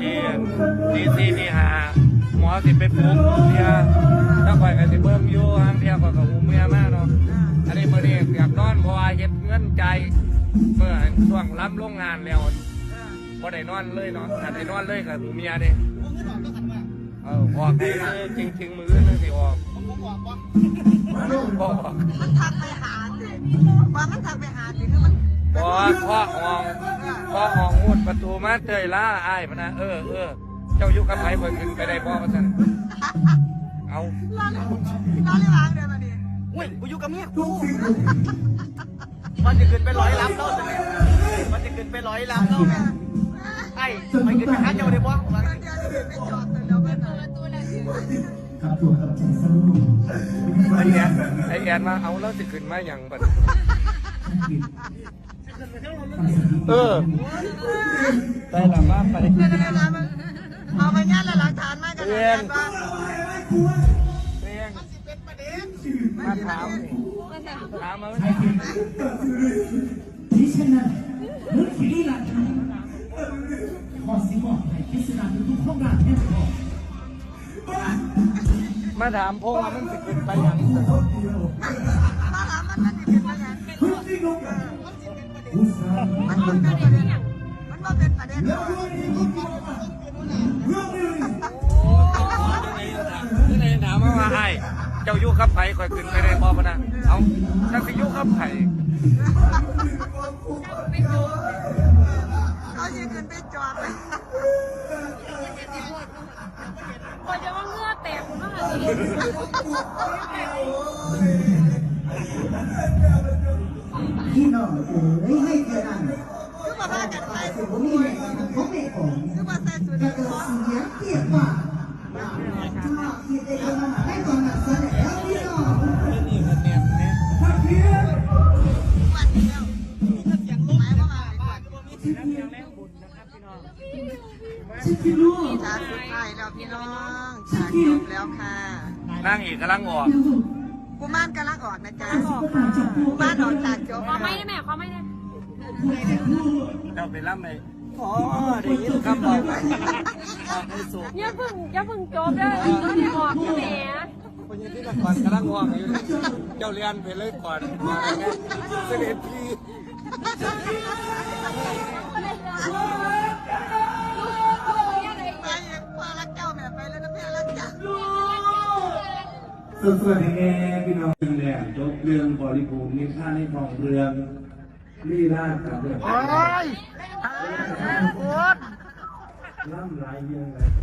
ที่ที่สี่ที่ห้าหมอสิไปปลุกเมียถ้าข่อยก็สิเบิ่งอยู่ทางเที่ยวก็กับหูเมียมาเนาะอันนี้มื้อนี้อยากนอนเพราะว่าเฮ็ดเงินใจายเมื่อช่วงรับโรงงานแล้วบ่ได้นอนเลยเนาะถ้าได้นอนเลยก็หูเมียเด้เออออกได้เลยจริงๆมื้อนึงสิออกบ่ออกมันทักไปหาสิว่ามันทักไปหาสิคือมันบอพ่อห้อง พ่อห้องมุดประตูมาเตยล่าอ้ายพะนะเออเออเจ้าอยู่กับไผเพิ่นขึ้นไปได้บ่ว่าซั่นเอาร้อนร้อนเลยวางเดี๋ยวมาดิอุ้ยกูอยู่กับเมียกูมันจะขึ้นไปร้อยลำแล้วสิมันจะขึ้นไปร้อยลำแล้วแม่ไอ้มันขึ้นไปหาเจ้าได้บ่เดี๋ยวจะไปจอดตัวเดียวกันนะตัวนั้นกับตัวกับใจสนุกไอ้แอนไอ้แอนมาเอาแล้วสิขึ้นมาหยังบัด เออไปหลังมาไปเดี๋ยวจะมาเอาไปงานและหลักฐานมากันนะว่าเรียงเป็นประเด็นมาถามนี่ถามมาดิฉันนั้นเมื่อกี้นี่หลักฐานขอสิบอกให้พิจารณาทุกๆห้องร้านแท้พอมาถามพ่อว่ามันสิขึ้นไปหยังมาถามมันนั่นสิเป็นประเด็นเฮ้ยจริง มันบ่เป็นประเด็นมันบ่เป็นประเด็นเรื่องนี้ก็มีเรื่องนี้คือในถามมาว่าไอ้เจ้ายู่กับไผข่อยขึ้นไปได้บ่พะนะเอาจักสิอยู่กับไผเขาจะขึ้นไปจอดเลยก่อจะว่าเงื่อแตกมากเลย เอ้ยให้เธอนั่นคือมาพากันใส่สิผมมีแม่เขาไม่ของคือมาใส่สุดแต่เกิดเสียงเกียดว่าที่าเกียดได้คนนั้นให้ตอนนั้นซะแล้วพี่น้องนี่ก็เนียนแน่วันเดียวหมายว่ามาก่อนชิคิโร่ฉากสุดท้ายแล้วพี่น้องฉาจบแล้วค่ะนางเอกกำลังออก กูม่านกำลังออกนะจ๊ะมาจากกูม่านออกจากจบเขาไม่ได้แม่เขาไม่ได้เจ้าไปรับไหมพอได้ยินคำบอกออกให้สุกอย่าเพิ่งอย่าเพิ่งจบเลยต้องได้บอกแม่คนยังที่ก่อนกำลังออกอยู่เจ้าเรียนไปเลยก่อนมาแล้วเสด็จพี่ สวัสดีแม่พี่น้องแหลมจบเรื่องบริภูมินิท่าในทองเรืองลีลาดกับเรื่องโอ้ยโอ้ยล่ำลายเรื่องอะไร